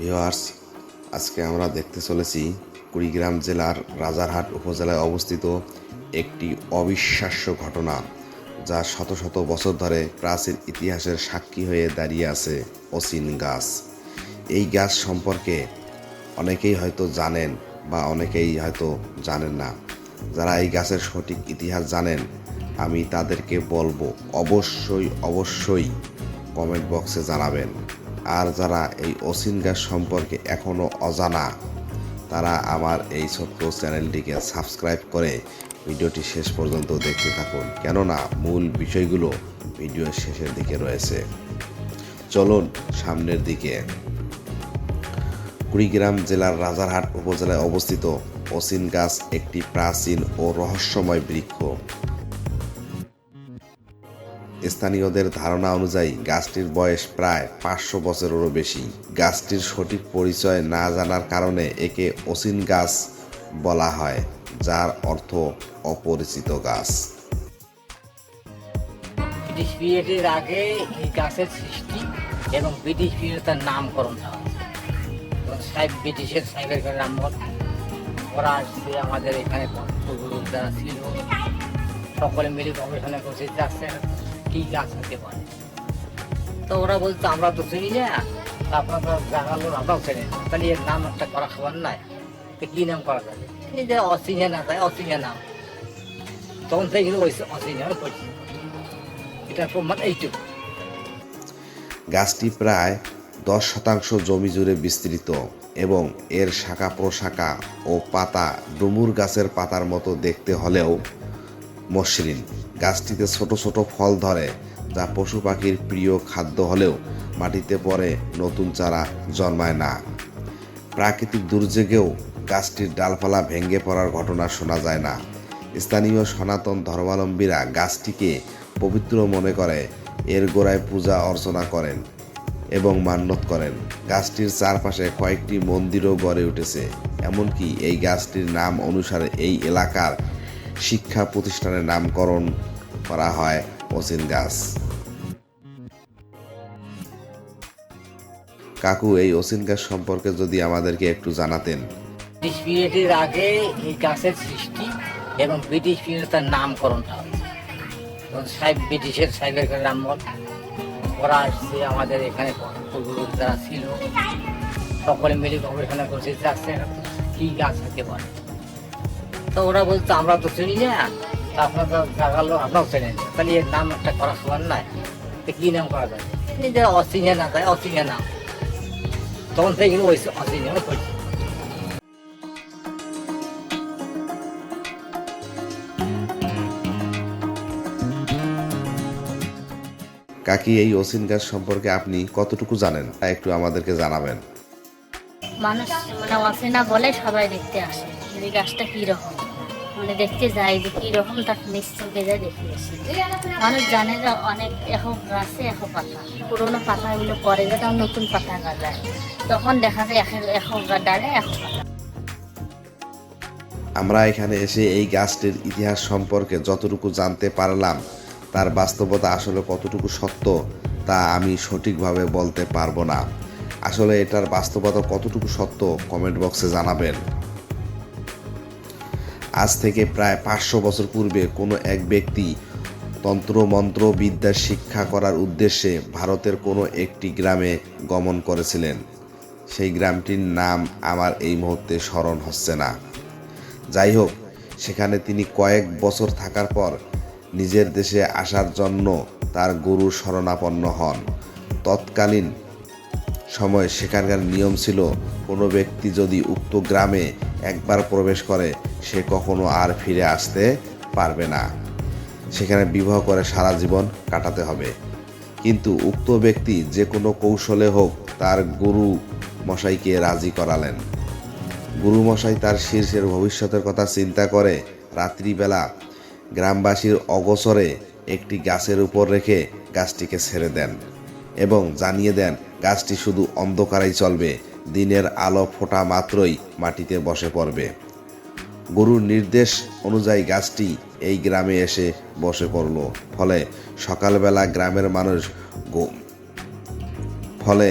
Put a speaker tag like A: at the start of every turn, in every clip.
A: Viewers আজকে আমরা দেখতে চলেছি কুড়িগ্রাম জেলার রাজারহাট উপজেলায় অবস্থিত একটি অবিশ্বাস্য ঘটনা, যা শত শত বছর ধরে প্রাচীন ইতিহাসের সাক্ষী হয়ে দাঁড়িয়ে আছে অসিন গাছ। এই গাছ সম্পর্কে অনেকেই হয়তো জানেন বা অনেকেই হয়তো জানেন না। যারা এই গাছের সঠিক ইতিহাস জানেন, আমি তাদেরকে বলব অবশ্যই অবশ্যই কমেন্ট বক্সে জানাবেন। আর যারা এই অসিন গাছ সম্পর্কে এখনও অজানা, তারা আমার এই ছোট্ট চ্যানেলটিকে সাবস্ক্রাইব করে ভিডিওটি শেষ পর্যন্ত দেখতে থাকুন। কেননা মূল বিষয়গুলো ভিডিওর শেষের দিকে রয়েছে। চলুন সামনের দিকে। কুড়িগ্রাম জেলার রাজারহাট উপজেলায় অবস্থিত অসিন গাছ একটি প্রাচীন ও রহস্যময় বৃক্ষ। স্থানীয়দের ধারণা অনুযায়ী, গাছটির বয়স প্রায় পাঁচশো বছরেরও বেশি। গাছটির সঠিক পরিচয় না জানার কারণে একে অসিন গাছ বলা হয়, যার অর্থ অপরিচিত গাছ।
B: ব্রিটিশ পিরিয়ডের আগে এই গাছের সৃষ্টি এবং ব্রিটিশ তার নামকরণ ব্রিটিশের ওরা আসছে আমাদের এখানে সকলে মিলে গবেষণা করছে যাচ্ছে কি গাছ হতে পারে? তো ওরা বলতো আমরা তো চিনি না। আপনারা তো জানালো, আমরাও না। তাহলে এর নাম একটা করা খাবার নাই। কি নাম করা যাবে? এই যে অচিনে না, তাই অচিনে নাম। তখন থেকে কিন্তু অচিনে পরিচিত এটার প্রমাণ এইটুকু।
A: গাছটি প্রায় দশ শতাংশ জমি জুড়ে বিস্তৃত এবং এর শাখা প্রশাখা ও পাতা ডুমুর গাছের পাতার মতো দেখতে হলেও মসৃণ। গাছটিতে ছোট ছোট ফল ধরে, যা পশু পাখির প্রিয় খাদ্য হলেও মাটিতে পড়ে, নতুন চারা জন্মায় না। প্রাকৃতিক দুর্যোগেও গাছটির ডালপালা ভেঙে পড়ার ঘটনা শোনা যায় না। স্থানীয় সনাতন ধর্মাবলম্বীরা গাছটিকে পবিত্র মনে করে, এর গোড়ায় পূজা অর্চনা করেন এবং মান্যত করেন। গাছটির চারপাশে কয়েকটি মন্দিরও গড়ে উঠেছে, এমনকি এই গাছটির নাম অনুসারে এই এলাকার শিক্ষা প্রতিষ্ঠানের নামকরণ করা হয় অচিন গাছ। কাকু, এই অচিন গাছ সম্পর্কে যদি আমাদেরকে একটু জানাতেন।
B: ব্রিটিশ পিরিয়ডের আগে এই গাছের সৃষ্টি এবং ব্রিটিশ তার সাহেব ব্রিটিশের সাহেবের ওরা আসছে আমাদের এখানে যারা ছিল। সকলে মিলে গবেষণা করছে কি গাছ হতে পারে। তো ওরা বলতো আমরা তো চিনি না। তা আপনারা জাগালো আমরাও চিনি তাহলে এর নাম একটা করা খাবার নাই। তো কি নাম করা যাবে এই অচিনে না তাই অচিনে নাম তখন থেকে ওই অচিনে পরিচিত
A: কাকি এই অচিন গাছ সম্পর্কে আপনি কতটুকু জানেন? তা একটু আমাদেরকে জানাবেন।
C: মানুষ মানে অচেনা বলে সবাই দেখতে আসে যে গাছটা কীরকম। মানে দেখতে যায় যে কীরকম তার নিশ্চয়কে যায় দেখে আসে। মানুষ জানে যে অনেক এখন গাছে এখন পাতা। পুরোনো পাতাগুলো পরে যায় তখন নতুন পাতা গাজায়। তখন দেখা যায় এখন ডালে এখন পাতা।
A: আমরা এখানে এসে এই গাছটির ইতিহাস সম্পর্কে যতটুকু জানতে পারলাম, তার বাস্তবতা আসলে কতটুকু সত্য, তা আমি সঠিকভাবে বলতে পারব না। আসলে এটার বাস্তবতা কতটুকু সত্য কমেন্ট বক্সে জানাবেন। আজ থেকে প্রায় পাঁচশো বছর পূর্বে কোনো এক ব্যক্তি তন্ত্র মন্ত্র বিদ্যার শিক্ষা করার উদ্দেশ্যে ভারতের কোনো একটি গ্রামে গমন করেছিলেন। সেই গ্রামটির নাম আমার এই মুহূর্তে স্মরণ হচ্ছে না। যাই হোক, সেখানে তিনি কয়েক বছর থাকার পর নিজের দেশে আসার জন্য তার গুরু শরণাপন্ন হন। তৎকালীন সময় সেখানকার নিয়ম ছিল, কোনো ব্যক্তি যদি উক্ত গ্রামে একবার প্রবেশ করে, সে কখনো আর ফিরে আসতে পারবে না। সেখানে বিবাহ করে সারা জীবন কাটাতে হবে। কিন্তু উক্ত ব্যক্তি যে কোনো কৌশলে হোক তার গুরু মশাইকে রাজি করালেন। গুরুমশাই তার শীর্ষের ভবিষ্যতের কথা চিন্তা করে রাত্রিবেলা গ্রামবাসীর অগসরে একটি গাছের উপর রেখে গাছটিকে ছেড়ে দেন। এবং জানিয়ে দেন, গাছটি শুধু অন্ধকারেই চলবে, দিনের আলো ফোটা মাত্রই মাটিতে বসে পড়বে। গুরুর নির্দেশ অনুযায়ী গাছটি এই গ্রামে এসে বসে পড়ল। ফলে সকালবেলা গ্রামের মানুষ ফলে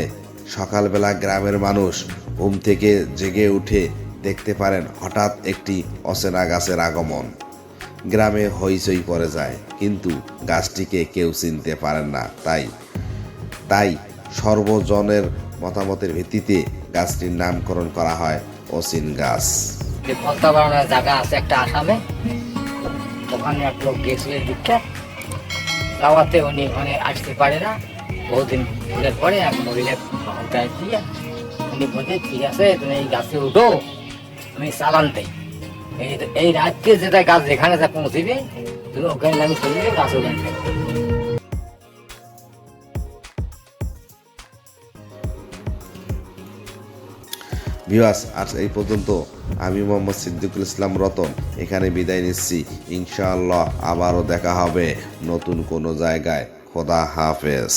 A: সকালবেলা গ্রামের মানুষ ঘুম থেকে জেগে উঠে দেখতে পারেন হঠাৎ একটি অচেনা গাছের আগমন। গ্রামে হইচই পড়ে যায়, কিন্তু গাছটিকে কেউ চিনতে পারেন না, তাই তাই সর্বজনের মতামতের ভিত্তিতে গাছটির নামকরণ করা হয় অসিন গাছ।
B: বাড়ানোর জায়গা আছে একটা আসামে, ওখানে এক লোক গেছিল দীক্ষা যাওয়াতে উনি ওখানে আসতে পারে না। বহুদিন ঘুরে পরে এক ক্ষমতায় দিয়ে উনি বলছে ঠিক আছে, তুমি এই গাছে উঠো তুমি চালান দেই। এই এই রাত্রে যেটা গাছ যেখানে যা পৌঁছিবে তুমি ওখানে আমি চলে গাছ ওখানে
A: ভিউয়ার্স, আজ এই পর্যন্ত আমি মোহাম্মদ সিদ্দিকুল ইসলাম রতন। এখানে বিদায় নিচ্ছি। ইনশাআল্লাহ আবারও দেখা হবে নতুন কোনো জায়গায়। খোদা হাফেজ।